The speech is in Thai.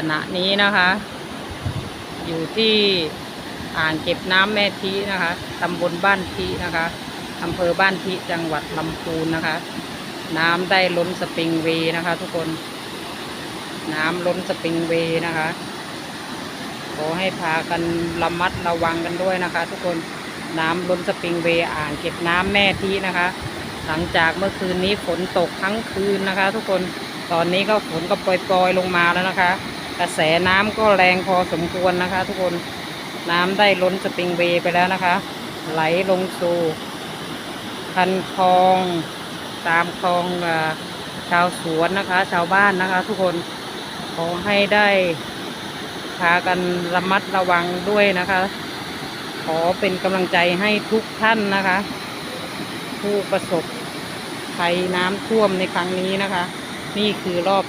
ขณะนี้นะคะ อยู่ที่อ่างเก็บน้ำแม่ทีนะคะตำบลบ้านทีนะคะอำเภอบ้านทีจังหวัดลำพูนนะคะ น้ำได้ล้นสปริงเวย์นะคะ ทุกคน น้ำล้นสปริงเวย์นะคะขอให้พากันระมัดระวังกันด้วยนะคะ ทุกคนน้ำล้นสปริงเวย์อ่างเก็บน้ำแม่ทีนะคะ หลังจากเมื่อคืนนี้ฝนตกทั้งคืนนะคะ ทุกคนตอนนี้ก็ฝนก็ปล่อยๆลงมาแล้วนะคะ กระแสน้ำก็แรงพอสมควรนะคะ ทุกคนน้ำได้ล้นสปริงเวย์ไปแล้วนะคะ ไหลลงสู่คันคลองตามคลองชาวสวนนะคะ ชาวบ้านนะคะ ทุกคนขอให้ได้พากันระมัดระวังด้วยนะคะ ขอเป็นกำลังใจให้ทุกท่านนะคะ ผู้ประสบภัยน้ำท่วมในครั้งนี้นะคะ นี่คือรอบ